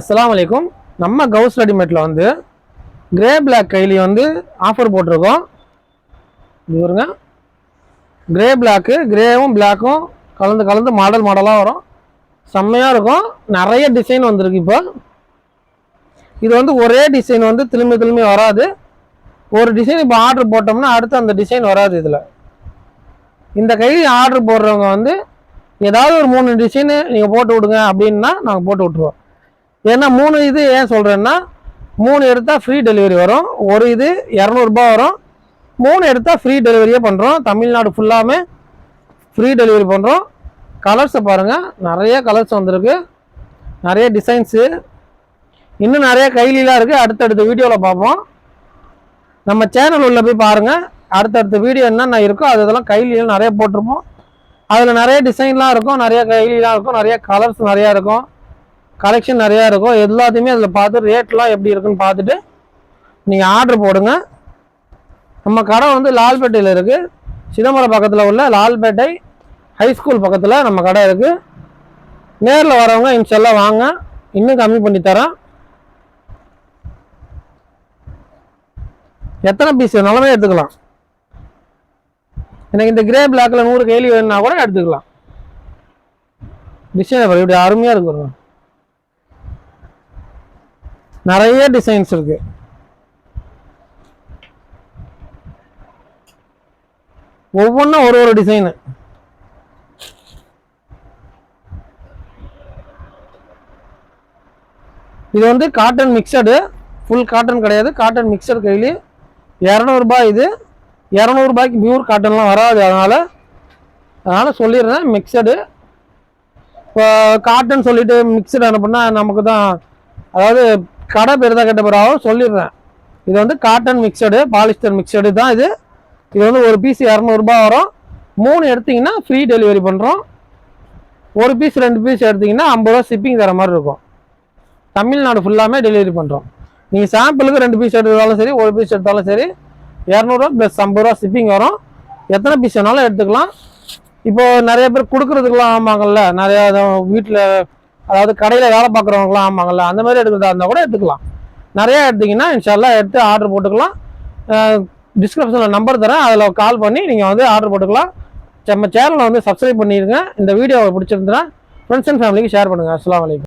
அஸ்லாம் வலைக்கும் நம்ம கவுஸ் ரெடிமேட்டில் வந்து கிரே பிளாக் கைலி வந்து ஆஃபர் போட்டிருக்கோம். இது பாருங்க. கிரே பிளாக்கு கிரேவும் பிளாக்கும் கலந்து கலந்து மாடல் மாடலாக வரும். செம்மையாக இருக்கும். நிறைய டிசைன் வந்திருக்கு இப்போ. இது வந்து ஒரே டிசைன் வந்து திரும்பி திரும்பி வராது. ஒரு டிசைன் இப்போ ஆர்டர் போட்டோம்னா அடுத்து அந்த டிசைன் வராது இதில். இந்த கைலி ஆர்டர் போடுறவங்க வந்து ஏதாவது ஒரு மூணு டிசைனு நீங்கள் போட்டு விடுங்க அப்படின்னா நாங்கள் போட்டு விட்ருவோம் ஏன்னா மூணு இது ஏன் சொல்கிறேன்னா மூணு எடுத்தால் ஃப்ரீ டெலிவரி வரும் ஒரு இது இரநூறுபா வரும். மூணு எடுத்தால் ஃப்ரீ டெலிவரியே பண்ணுறோம் தமிழ்நாடு ஃபுல்லாமே ஃப்ரீ டெலிவரி பண்ணுறோம் கலர்ஸை பாருங்கள் நிறைய கலர்ஸ் வந்திருக்கு. நிறைய டிசைன்ஸு இன்னும் நிறைய கைலிலாம் இருக்குது அடுத்தடுத்த வீடியோவில் பார்ப்போம். நம்ம சேனல் உள்ள போய் பாருங்கள் அடுத்தடுத்த வீடியோ என்னென்ன இருக்கோ அது இதெல்லாம் நிறைய போட்டிருப்போம். அதில் நிறைய டிசைன்லாம் இருக்கும். நிறைய கைலிலாம் இருக்கும். நிறைய கலர்ஸ் நிறையா இருக்கும். கலெக்ஷன் நிறையா இருக்கும். எல்லாத்தையுமே அதில் பார்த்து ரேட்லாம் எப்படி இருக்குன்னு பார்த்துட்டு நீங்கள் ஆர்டர் போடுங்க. நம்ம கடை வந்து லால்பேட்டையில் இருக்குது சிதம்பரம் பக்கத்தில் உள்ள லால்பேட்டை ஹைஸ்கூல் பக்கத்தில் நம்ம கடை இருக்குது நேரில் வரவங்க இன்ஷால்லாம் வாங்க. இன்னும் கம்மி பண்ணி தரேன். எத்தனை பீஸ் வேணாலுமே எடுத்துக்கலாம். எனக்கு இந்த கிரே பிளாக்ல நூறு கைலி வேணுன்னா கூட எடுத்துக்கலாம். டிசைன் இப்படி அருமையாக இருக்கு நிறைய டிசைன்ஸ் இருக்கு. ஒவ்வொன்றும் ஒரு ஒரு டிசைனு இது வந்து காட்டன் மிக்சடு ஃபுல் காட்டன் கிடையாது. காட்டன் மிக்சடு கையில் இரநூறுபா இது. இரநூறுபாய்க்கு பியூர் காட்டன்லாம் வராது அதனால். அதனால் சொல்லிடுறேன் மிக்சடு இப்போ காட்டன் சொல்லிட்டு மிக்சடு அனுப்புனா நமக்கு தான் அதாவது கடை பெருதாக தான் பிறகு சொல்லிடுறேன். இது வந்து காட்டன் மிக்சடு பாலிஸ்டர் மிக்சடு தான் இது. இது வந்து ஒரு பீஸ் இரநூறுபா வரும். மூணு எடுத்தீங்கன்னா ஃப்ரீ டெலிவரி பண்ணுறோம் ஒரு பீஸ் ரெண்டு பீஸ் எடுத்தீங்கன்னா ஐம்பது ரூபா ஷிப்பிங் தர மாதிரி இருக்கும். தமிழ்நாடு ஃபுல்லாமே டெலிவரி பண்ணுறோம் நீங்கள் சாம்பிளுக்கு ரெண்டு பீஸ் எடுத்தாலும் சரி ஒரு பீஸ் எடுத்தாலும் சரி இரநூறுவா ப்ளஸ் ஐம்பது ரூபா ஷிப்பிங் வரும். எத்தனை பீஸ் வேணாலும் எடுத்துக்கலாம். இப்போ நிறைய பேர் கொடுக்குறதுக்குலாம் ஆமாங்கல்ல. நிறையா வீட்டில் அதாவது கடையில் வேலை பார்க்குறவங்களாம் ஆமாங்கல்ல அந்த மாதிரி எடுக்கிறதா இருந்தால் கூட எடுத்துக்கலாம். நிறையா எடுத்தீங்கன்னா இன்ஷால்லா எடுத்து ஆர்டர் போட்டுக்கலாம். டிஸ்கிரிப்ஷனில் நம்பர் தரேன். அதில் கால் பண்ணி நீங்கள் வந்து ஆர்டர் போட்டுக்கலாம். நம்ம சேனலை வந்து சப்ஸ்கிரைப் பண்ணிடுங்க இந்த வீடியோவை பிடிச்சிருந்தா ஃப்ரெண்ட்ஸ் அண்ட் ஃபேமிலிக்கு ஷேர் பண்ணுங்கள் அஸ்லாம் அலைக்கும்.